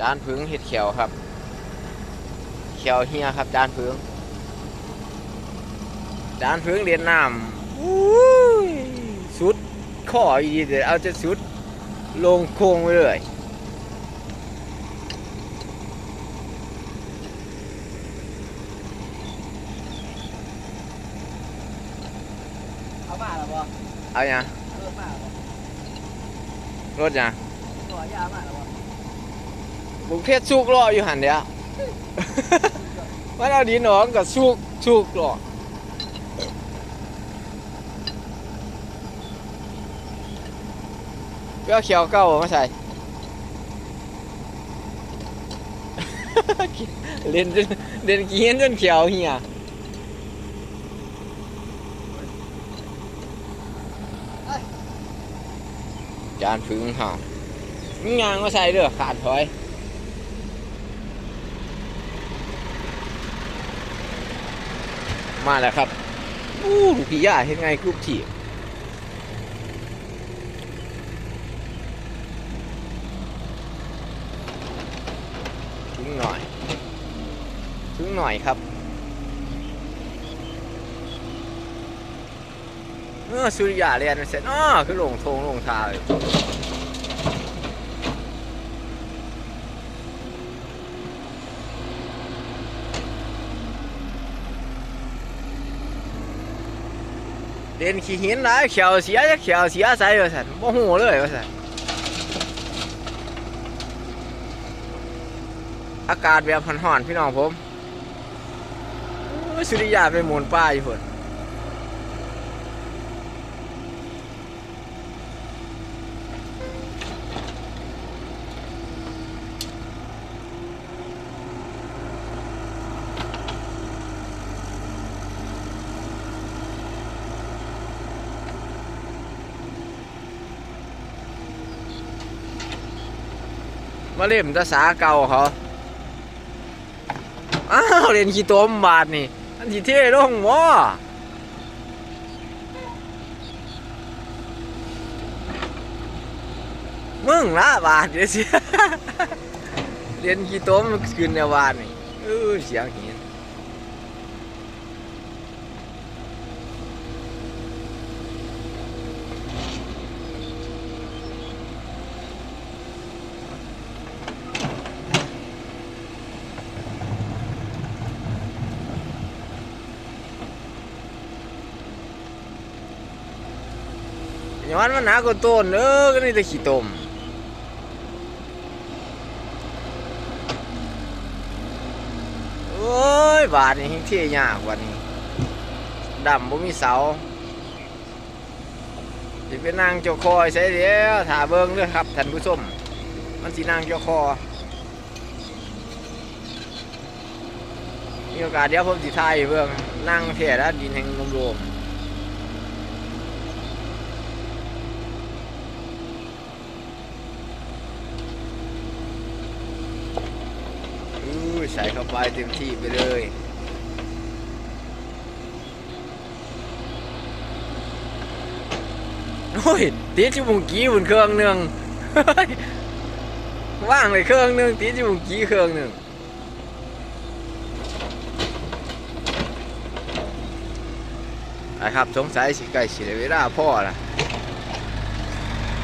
จานพึ่งเห็ดเขียวครับ เขียวเฮียครับจานพึ่งจานพึ่งเรียนน้ำอุ้ยสุดข้ออีดีเดี๋ยวเอาจะสุดลงโค้งไปเลยเอามาแล้วบ่เอาอย่างเริ่มมาแล้วบ่รถอย่างตัวยามาแล้วบ่ บุกเพชรสุกรออยู่หันเดียวมันเอาดินหนอนกับสุกสุกรอเปรี้ยวเขียวเก้ามาใส่เล่นจนเล่นกี้เห็นจนเขียวเหี่ยจานพึ่งห่ามีงานมาใส่เด้อขาดถอย มาแล้วครับอู้ลูกพี่ย่าเห็นไงกรุ๊ปทีมถึงหน่อยถึงหน่อยครับเออสุริยาเรียนเสร็จอ้อคือลงทงลงทาเลย เดินขี้หินหลายเขียวเสียจะเขียวเสียใส่ว่าสันโมโหเลยว่าสันอากาศแบบห่อนๆพี่น้องผมสุริยาไปหมุนป้าอยู่พุ่น มาเล่มภาษาเก่าเขา อ้าวเรียนขี้ต้มบาทนี่ อันที่เท่ลงวะมึงละบาทเดี๋ยวสิเรียนขี้ต้มมันขึ้นในวานนี่เออเสียงหิน ย้อนมันหนากว่าต้นเออก็นี่แต่ขี้ต้มโอ้ยบาทนี่เที่ยากกว่านี้ดำบ่มีเสาสิเป็นนางเจ้าคอยใส่เดียวถาเบิ่งเด้อครับท่านผู้ชมมันสินางเจ้าคอมีโอกาสเดี๋ยวผมสิถ่ายเบิ่งนั่งเท่แล้วดินแห่งรวมๆอู้ย ใส่เข้าไปเต็มที่ไปเลยโอ้ยตีจิบุงกี้บนเครื่องหนึ่งว่างเลยเครื่องหนึ่งตีจิบุงกี้เครื่องหนึ่งนะครับสงสัยสิไก่สิเวลาพ่อละ